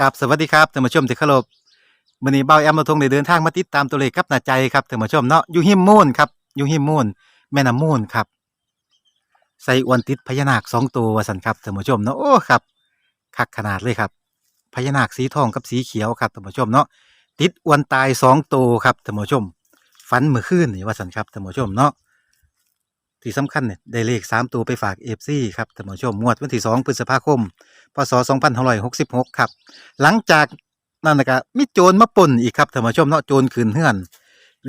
กับสวัสดีครับท่านผู้ชมที่เคารพมื้อนี้เบาแอมมาทงได้เดินทางมาติดตามตัวเลขกับหน้าใจครับท่านผู้ชมเนาะอยู่หิมมูนครับอยู่หิมมูนแม่น้ำมูนครับใส่อวนติดพญานาคสองตัววสันครับท่านผู้ชมเนาะโอ้ครับคักขนาดเลยครับพญานาคสีทองกับสีเขียวครับท่านผู้ชมเนาะติดอวนตายสองตัวครับท่านผู้ชมฝันเมื่อคืนนี่ว่าสันครับท่านผู้ชมเนาะ ที่สำคัญเนี่ยได้เลขสามตัวไปฝากเอฟซีครับท่านผู้ชมงวดวันที่สองพฤษภาคม พศ 2566 ครับ หลังจากนั่นนะก็มีโจรมาปนอีกครับท่านผู้ชมเนาะโจรคืนเฮือน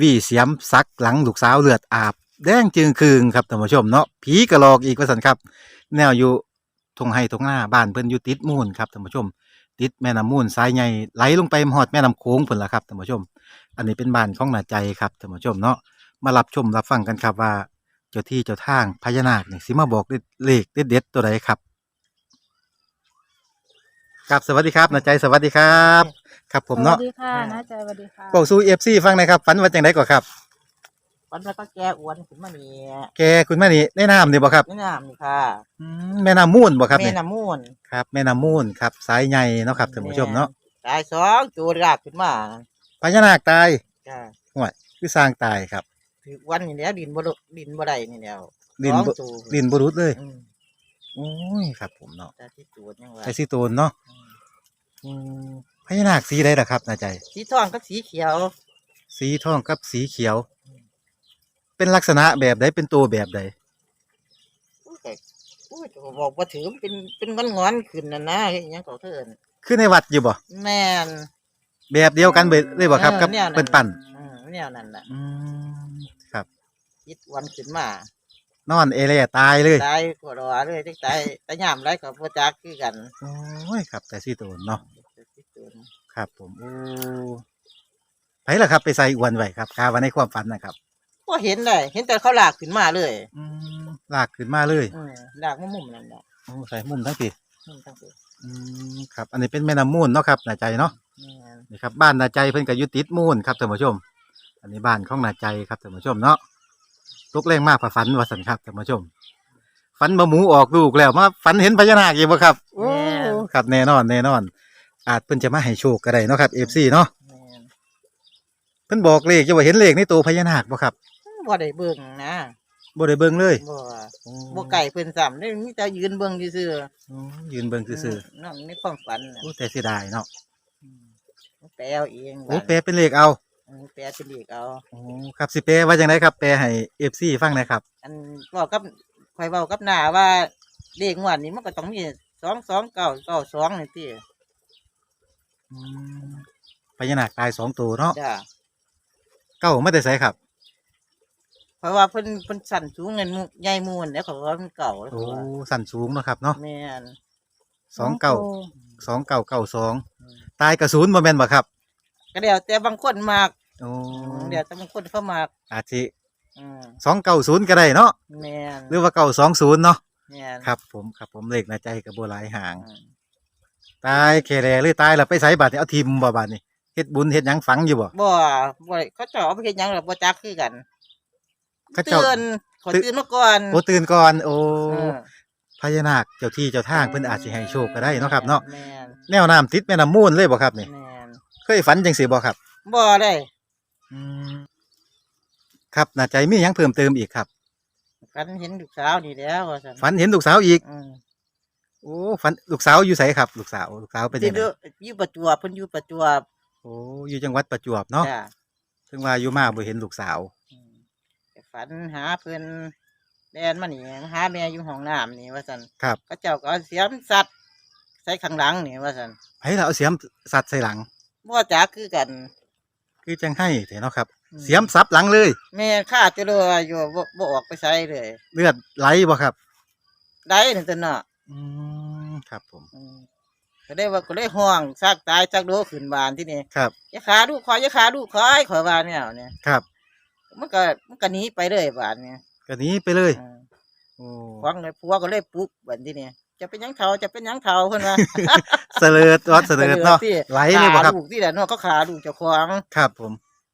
วี่เสียมซักหลังลูกสาวเลือดอาบ แดงจึงคืงครับท่านผู้ชมเนาะผีกระลอกอีกว่าสันครับ แนวอยู่ทงไห้ทงหน้าบ้านเพิ่นอยู่ติดมูลครับท่านผู้ชม ติดแม่น้ำมูลสายใหญ่ไหลลงไปหอดแม่น้ำโขงเพิ่นละครับท่านผู้ชม อันนี้เป็นบ้านของหน้าใจครับท่านผู้ชมเนาะมารับชมรับฟังกันครับว่า จ้าที่เจ้าทางพญานาคนี่สิมาบอกเลขเด็ดๆตัวใดครับครับสวัสดีครับนาใจสวัสดีครับ ครับผมเนาะสวัสดีค่ะนะใจสวัสดีค่ะบอกสู่เอฟซีฟังหนะครับฝันว่าจังไดก่อนครับวันพระก็แกอ้วนขึ้นมานี่แกคุณแม่นี่แนะน้ำนี่บ่ครับแม่น้ำนี่ค่ะอืมแม่น้ำมูลบ่ครับแม่นี่น้ำมูลครับแม่น้ำมูลครับสายใหญ่เนาะครับท่านผู้ชมเนาะตายสองจูดรากขึ้นมาพญานาคตายจ้าห่วยคือสร้างตายครับ ถือวันนี่แล้วดินบ่ลดินบ่ได้นี่แล้วดินสองบ่จูดินบุรุษเลยอืมโอ้ยครับผมเนาะแต่ที่จูดยังว่าใส่สีตูนเนาะอืมอืมพญานาคสีใดล่ะครับนาใจ สีทองกับสีเขียว สีทองกับสีเขียว เป็นลักษณะแบบใดเป็นตัวแบบใด อุ้ยแต่อุ้ยจะบอกว่าถือมันเป็นเป็นงอนงอนๆขึ้นน่ะนะเฮ็ดหยังก็เถินคือในวัดอยู่บ่แม่นแบบเดียวกันเบิดเลยบ่ครับออกับแวเป็นปั่นอืมแนวนั้นน่ะอืม ครับคิดวันขึ้นมานอนเอเล่ตายเลยตายกดว่าเลยจักตายตายยามไรก็บ่จักคือกันโอ้ยครับ แต่สีตูนเนาะที่จูดครับ ผมโอ้ไผล่ะครับ ไปใส่อวนไว้ครับคาวันในความฝันนะครับก็เห็นได้เห็นแต่เขาลากขึ้นมาเลยอืมลากขึ้นมาเลยอืมลากมามุมนั่นแหละโอ้ใส่มุมทั้งปีมุมทั้งตัวอืมครับ อันนี้เป็นแม่น้ำมูลเนาะครับนาใจเนาะแม่นนี่ครับ บ้านนาใจเพิ่นก็อยู่ติดมูลครับท่านผู้ชม อันนี้บ้านของนาใจครับท่านผู้ชมเนาะตกแรงมากผ่าฝันว่าสันครับท่านผู้ชม ฝันบะหมูออกลูกแล้วมาฝันเห็นพญานาคอีกบ่ครับโอ้ครับแน่นอนแน่นอน อาจเพิ่นจะมาให้โชคก็ได้เนาะครับ FC เนาะแม่นเพิ่นบอกเลขจะว่าเห็นเลขในตัวพญานาคบ่ครับบ่ได้เบิ่งนะบ่ได้เบิ่งเลยบ่บ่ไก่เพิ่นซ้ำได้มีแต่ยืนเบิ่งซื่อโอ้ยืนเบิ่งๆซื่อนั่นในความฝันๆน่ะโอ้แต่เสียดายเนาะอืมแปลเอาเองโอ้แปลเป็นเลขเอาเออ แปลเป็นเลขเอา โอ้ครับสิแปลว่าจังไดครับแปลให้ FC ฟังหน่อยครับ อันก็กับข่อยเว้ากับหน้าว่าเลขงวดนี้มันก็ต้องมี229992นี่ติอืมพญานาคตายสองตัวเนาะจ้าเก้าไม่ได้ใส่ครับ เพราะว่าเพิ่นเพิ่นสั่นสูงเงินหมู่ใหญ่หมู่นั่นแหล้วเขาว่ามันเก่าแล้วโอ้เขาว่าสั่นสูงเนาะครับเนาะแม่นสองเก้าสองเก้าเก้าสองอืมตายกระสุนบ่แม่นบ่ครับ ก็เดี๋ยวแต่บางคนมากโอ้เดี๋ยวแต่บางคนเขามากอาจสิอืมสองเก้าศูนย์ก็ได้เนาะแม่นหรือว่าเก้าสองศูนย์เนาะแม่นครับผมครับผมเลขในใจกับโบหลายห่าง อืมตายแค่แลหรือตายแล้วไปใส่บาตรนี่เอาทิมบ่บาดนี่เฮ็ดบุญเฮ็ดหยังฝังอยู่บ่ บ่บ่ได้เขาเจะเอาไปเฮ็ดหยังล่ะบ่จักคือกันเขาเจ้าเตือนขอตื่นตื่นมาก่อนโอ้ตื่นก่อนโอ้เออพญานาคเจ้าที่เจ้าทางเพิ่นอาจสิให้โชคก็ได้เนาะครับเนาะแม่นแนวน้ำติดแม่น้ำมูลเลยบ่ครับนี่แม่น เคยฝันจังซี่บ่ครับบ่ได้อืมครับน่าใจมีหยังเพิ่มเติมอีกครับฝันเห็นลูกสาวนี่แหล้วว่าซั่นฝันเห็นลูกสาวอีกอืมโอ้ฝันลูกสาวอยู่ไสครับลูกสาวลูกสาวเป็นที่ยังไงเด้ออยู่ประจวบเพิ่นอยู่ประจวบโอ้อยู่จังหวัดประจวบเนาะจ้ะถึงว่าอยู่มาบ่เห็นลูกสาว อืมไปฝันหาเพิ่นแดนมานี่หาแม่อยู่ห้องน้ำนี่ว่าซั่นครับ เขาเจ้าก็เอาเสียมสัตว์ใส่ข้างหลังนี่ว่าซั่นให้เราเอาเสียมสัตว์ใส่หลัง บ่จักคือกัน คือจังให้เถอะเนาะครับ อืม เสียมซับหลังเลย แม่ข้าจะเลยอยู่บ่บ่ออกไปใช้เลย เลือดไหลบ่ครับ ได้นั่นตัวเนาะอืมครับผมอืมก็ได้ว่าก็ได้ห้องซักตายซักโดขึ้นบานที่นี่ครับอย่าขาดูคอยอย่าขาดูคอยขอยว่าเนี่ยเนี่ยครับมันก็มันก็หนีไปเลยบานเนี่ยก็หนี้ไปเลย อืมโอ้ฟังเลยผัวก็เลยปลุ๊บบานที่นี่ จะเป็นหยังเฒ่าจะเป็นหยังเฒ่าเพิ่นว่าเสลิดวัดเสลิดเนาะที่ไหลเลยบ่ครับขาลูกที่แหละเนาะเขาขาลูกเจ้าของครับ ผม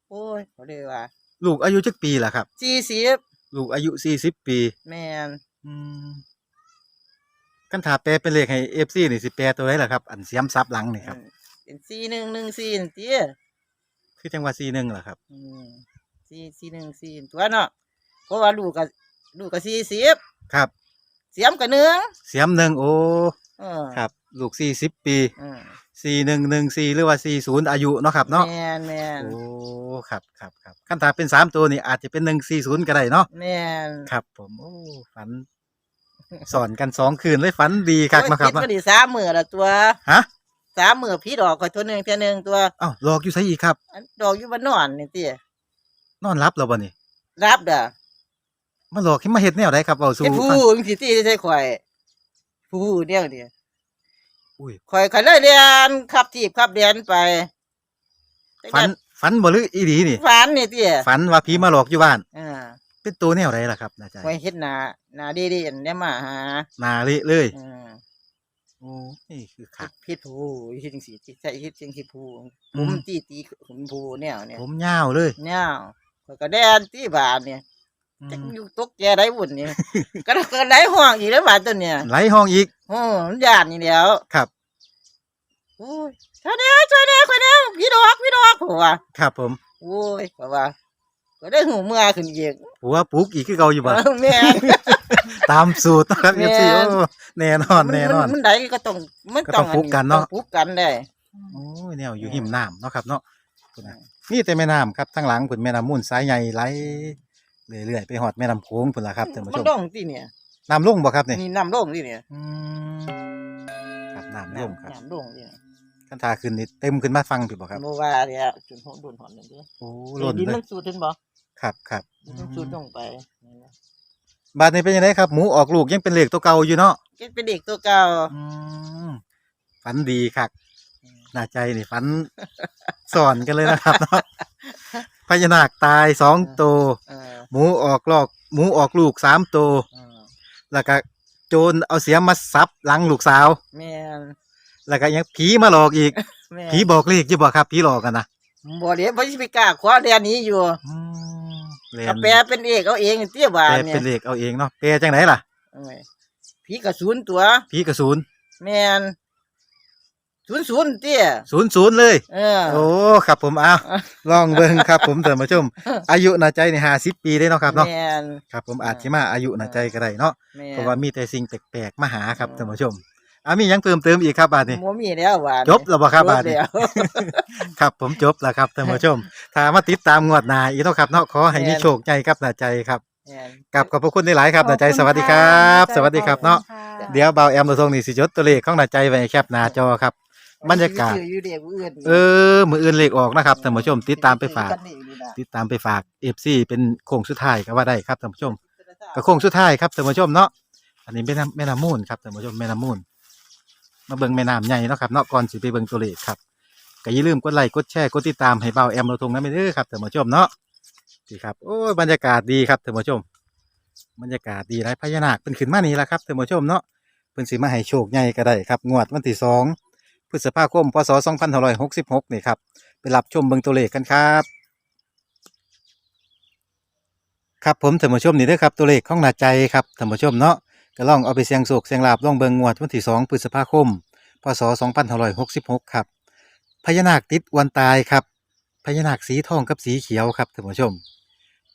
โอ้ยเขาเลยว่า ลูกอายุจักปีล่ะครับ40ลูกอายุ40ปี แม่นอืมกันถ้าแปลเป็นเลขให้ FC นี่สิแปลตัวไหนล่ะครับ อันเสียมซับหลังนี่ครับ เป็นสี่หนึ่งหนึ่งสี่นี่ติคือจังหวัดซีหนึ่งเหรอครับอืมสี่สี่หนึ่งสี่ตัวเนาะเพราะว่าลูกก็ลูกก็สี่สิบครับ เสียมก็หนึ่งเสียมหนึ่งโอ้เออครับ ลูกสี่สิบปีอืมสี่หนึ่งหนึ่งสี่หรือว่าสี่ศูนย์อายุเนาะครับเนาะแม่นแม่นโอ้ครับครับครับขั้นตาเป็นสามตัวนี่อาจจะเป็นหนึ่งสี่ศูนย์ก็ได้เนาะแม่นครับ ผมโอ้ฝันสอนกันสองคืนเลยฝันดีครับโอ้ยมาครับคิดก็ดีสามมือละตัวฮะสามมือพี่ดอกคอยตัวหนึ่งเพียหนึ่งตัวเอ้าหลอกอยู่ไสอีกครับ อันดอกอยู่บ้านนอนนี่ตินอนรับแล้วบ่นี่รับเด้อ มาหลอกให้มาเฮ็ดแนวใดครับเอาสู่เฮ็ดผู้ฟังจังสิติใช่ข่อยผู้เนี่ยนี่อุ้ยข่อยข่อยเลยเรียนขับทีบขับเรียนไปฝันฝันบ่หรืออีดีนี่ ฝันนี่ติฝันว่าผีมาหลอกอยู่บ้าน อ่าเป็นตัวแนวใดล่ะครับนาจารข่อยย์เฮ็ดหน้าหน้าดีๆอันเนี่ยมาหาหนาเละเลยอืมโอ้นี่คือคักพิษผู้เฮ็ดจังซี่ใช่เฮ็ดจังซี่ผู้ผอืมมตีตีผมผู้แนวเนี่ยผมยาวเลยแนวข่อยก็แดนที่บาทเนี่ยอื จักมอยู่ตกแกได้บุญนี่ก็ก็ได้ห้องอีกแล้วบาดตัวเนี่ยไหลห้องอีกโอ้มันญาตินี่แหล้วครับโอ้ยช่วยแหน่ช่วยแหน่ช่วยแหน่พี่ดอกพี่ดอกผมว่าครับ ผมโอ้ยเพราะว่าก็ได้หูเมื่อขึ้นอีกผัวปลูกอีกคือเก่าอยู่บ่เออแม่นตามสูตรนะครับแม่เอนซีโอ้แน่นอนแน่นอนมัมันได้ก็ต้องมันก็ต้องปลูกกันเนาะต้องปลูกกันได้โอ้ยแนวอยู่หิมน้ำเนาะครับ เนาะพุ่นน่ะนี่แต่แม่น้ำครับทั้งหลังพุ่นแม่น้ำมูลสายใหญ่ไหล เรื่อยๆไปหอดแม่น้ำโขงพุ่นล่ะครับท่านผู้มัชนมต้องที่เนี่ยน้ำลงบ่ครับนี่นี่น้ำลงที่เนี่ยอืมครับน้ำลงครับน้ำลงที่เนี่ยคันทาขึ้นนี่เต็มขึ้นมาฟังพี่บ่ครับโมว่าเนี่ยจุดหอนโดนหอนเลยเด้อโอ้ล้นดินเลมัยนสูดถึงบ่ครับครับดินมันสูดลงไปนี่นะบาดนี้เป็นยังไงครับหมูออกลูกยังเป็นเหล็กตัวเก่าอยู่เนาะก็เป็นเด็กตัวเก่าอืมฝันดีครับน่าใจนี่ฝัน สอนกันเลยนะครับเนาะพ ญานาคตายสองตัว เออหมูออกลอก หมูออกลูกสามตัว เออแล้วก็โจรเอาเสียมมาซับหลังลูกสาว แม่นแล้วก็ยังผีมาหลอกอีก แม่นผีบอกเลขอยู่บ่ครับผีหลอกกันนะบ่เดี๋ยวบ่สิไปกล้าคว้าเรียนนี้อยู่อืมเรียก็นแปลเป็นเอกเอาเองเตี้ยบาแปนลเนี่เป็ยนเลขเอาเองเนาะแปลจังไหนล่ะ เอ้ยผีกระสุนตัว ผีกระสุน แม่น ศูนย์ศูนย์เตี้ยศูนย์ศูนย์เลย เออ โอ้ครับผมเอาลองเบิ่งครับผมท่านผู้ชม อายุน่าใจในห้าสิบปีได้เนาะครับเนาะแม่น ครับผมอาจสิมาอายุน่าใจก็ได้เนาะแม่นเพราะว่ามีแต่สิ่งแปลกๆมาหาครับท่านผู้ชมอะมีหยังเพิ่มเติมอีกครับบาดนี้ บ่มีแล้วบาดจบแล้วบ่ครับบาดนี้จแล้ว ครับผมจบแล้วครับท่านผู้ชมถ้ามาติดตามงวดหน้าอีกเนาะครับเนาะขอให้มีโชคใจครับน่าใจครับแม่น กับขอบพระคุณหลายๆครับน่าใจสวัสดีครับ สวัสดีครับเนาะ เดี๋ยวเบาแอมตัวทรงนี่สิจดตัวเลขของน่าใจไว้ให้แคปหน้าจอครับ บรรยากาศ อยู่เด็กผู้อื่นเออ มืออื่นเลขออกนะครับท่านผู้ชม ติดตามไปฝากกันนี่อยู่นะติดตามไปฝากเอฟซีเป็นโค้งสุดท้ายก็ว่าได้ครับท่านผู้ชมก็โค้งสุดท้ายครับท่านผู้ชมเนาะอันนี้แม่น้ำแม่น้ำมูลครับท่านผู้ชมแม่น้ำมูลมาเบิ่งแม่น้ำใหญ่เนาะครับเนาะก่อนสิไปเบิ่งตัวเลขครับก็อย่าลืมกดไลค์กดแชร์กดติดตามให้เบาแอมเราตรงนั้นไปเด้อครับท่านผู้ชมเนาะดีครับโอ้ยบรรยากาศดีครับท่านผู้ชม บรรยากาศดีไรพญานาคเป็นขึ้นมานี่ละครับท่านผู้ชมเนาะเพิ่นสิมาให้โชคใหญ่ก็ได้ครับงวดวันที่สอง พฤษภาคมพศ2566 นี่ครับ ไปรับชมเบิ่งตัวเลขกันครับ ครับผมท่านผู้ชมนี่เด้อครับตัวเลขของหนาใจครับท่านผู้ชมเนาะก็ลองเอาไปเสียงโศกเสียงลาบลองเบิงงวดวันที่2พฤษภาคม พศ2566 ครับพญานาคติดวันตายครับพญานาคสีทองกับสีเขียวครับท่านผู้ชม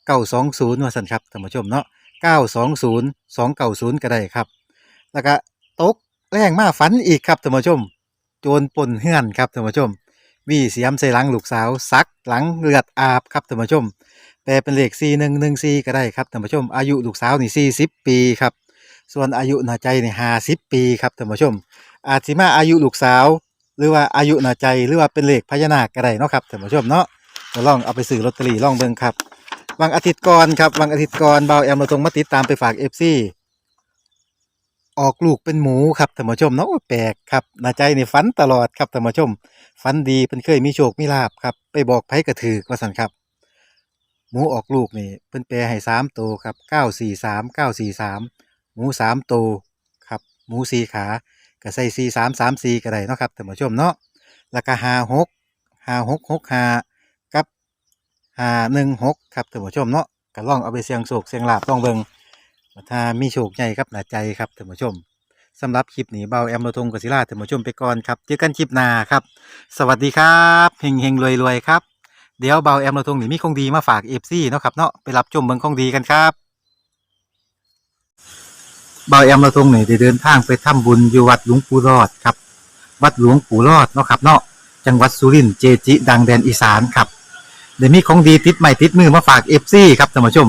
920ว่าซั่นครับท่านผู้ชมเนาะ920 290 ก็ได้ครับ แล้วก็ตกแรงมาฝันอีกครับท่านผู้ชม โจรปล้นเฮือนครับท่านผู้ชมวีเสียมใส่หลังลูกสาวซักหลังเลือดอาบครับท่านผู้ชม แปลเป็นเลข4 1 1 4ก็ได้ครับท่านผู้ชม อายุลูกสาวนี่40ปีครับ ส่วนอายุหน้าใจนี่50ปีครับท่านผู้ชม อาจสิมาอายุลูกสาว หรือว่าอายุหน้าใจหรือว่าเป็นเลขพญานาคก็ได้เนาะครับท่านผู้ชมเนาะก็ลองเอาไปซื้อลอตเตอรี่ลองเบิ่งครับ วันอาทิตย์ก่อนครับวันอาทิตย์ก่อนเบาแอมเราตรงมาติดตามไปฝาก FC ออกลูกเป็นหมูครับท่านผู้ชมเนาะแปลกครับนาใจนี่ฝันตลอดครับท่านผู้ชมฝันดีเพิ่นเคยมีโชคมีลาบครับ ไปบอกไผกระถือว่าซั่นครับ หมูออกลูกนี่เพิ่นแปลให้สามตัวครับเก้าสี่สามเก้าสี่สามหมูสามตัวครับหมูสี่ขาก็ใส่สี่สามสามสี่ก็ได้เนาะครับท่านผู้ชมเนาะแล้วก็ห้าหกห้าหกหกห้ากับห้าหนึ่งหกครับท่านผู้ชมเนาะก็ลองเอาไปเสียงโศกเสียงลาบลองเบิ่งว่า ถ้ามีโชคใหญ่ครับหนาใจครับท่านผู้ชมสำหรับคลิปนี้เบาแอมโลทงกศิลาท่านผู้ชมไปก่อนครับเจอกันคลิปหน้าครับ สวัสดีครับเฮงเฮงรวยรวยครับเดี๋ยวเบาแอมโลทงนี่มีของดีมาฝากเอฟซีเนาะครับเนาะไปรับชมเมืองของดีกันครับเบาแอมโลทงนี่ได้เดินทางไปทำบุญอยู่วัดหลวงปู่รอดครับ วัดหลวงปู่รอดเนาะครับเนาะจังหวัดสุรินทร์เจจิ ดังแดนอีสานครับเดี๋ยวมีของดีติดใหม่ติดมือมาฝากเอฟซีครับท่านผู้ชม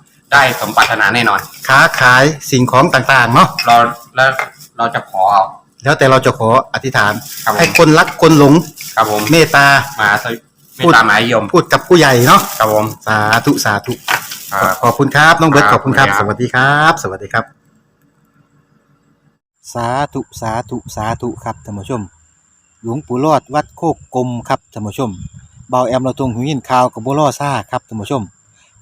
ได้สมปรารถนาแน่นอน ค้าขายสิ่งของต่างๆเนาะเราแล้วเราจะขอเอา แล้วแต่เราจะขออธิษฐาน ครับผม ให้คนรักคนหลงครับผมเมตตา มาสวิไม่ตามหมายยมพูดกับผู้ใหญ่เนาะครับผมสาธุสาธุ ครับ ขอบคุณครับน้องเบิร์ตคขรับอบคุณครับขอบสคุณครับวัสดีครับ สวัสดีครับ สาธุ สาธุ สาธุ ครับท่านผู้ชม หลวงปู่รอดวัดโคกกลมครับท่านผู้ชมเบาแอมเราตรงหูยินข่าวกับบัวล่อซ่าครับท่านผู้ชม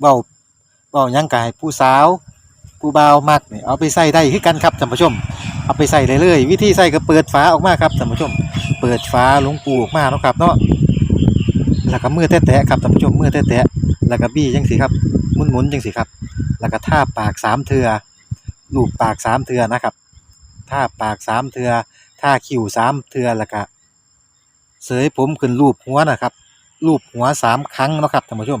เว้าเว้ายังก็ให้ผู้สาว ผู้บ่าวมักนี่เอาไปใส่ได้คือกันครับท่านผู้ชม เอาไปใส่เลยวิธีใส่ก็เปิดฝาออกมาครับท่านผู้ชม เปิดฝาหลวงปูออกมาเนาะครับเนาะแล้วก็มือแตะๆครับท่านผู้ชมมือแตะๆแล้วก็บี้จังสิครับหมุนๆจังสิครับ แล้วก็ท่าปากสามเทือลูบปากสามเทือนะครับท่าปากสามเทือท่าคิ้วสามเทือแล้วก็เสยผมขึ้นรูปหัวนะครับรูปหัวสามครั้งนะครับท่านผู้ชม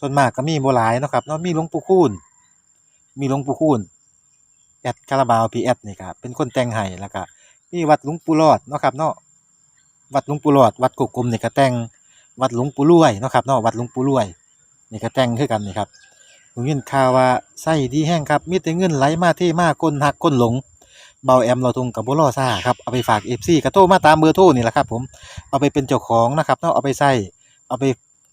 ส่วนมากก็มีโบหลายเนาะครับเนาะมีหลวงปู่คูณมีหลวงปู่คูณแอดคาราบาวพีแอดนี่ครับเป็นคนแต่งให้แล้วก็มีวัดหลวงปู่รอดเนาะครับเนาะวัดหลวงปู่รอด วัดกุกกลมนี่ก็แต่งวัดหลวงปู่รวยเนาะครับเนาะวัดหลวงปู่รวยนี่ก็แต่งคือกันนี่ครับผมยินข่าวว่าไส้ดีแห้งครับมีแต่เงินไหลมาเทมาคนหักคนหลงเบาแอมเราทงกับบ่รอซ่าครับเอาไปฝาก FC ก็โทรมาตามเบอร์โทรนี่แหละครับผมเอาไปเป็นเจ้าของนะครับเนาะเอาไปใส่เอาไป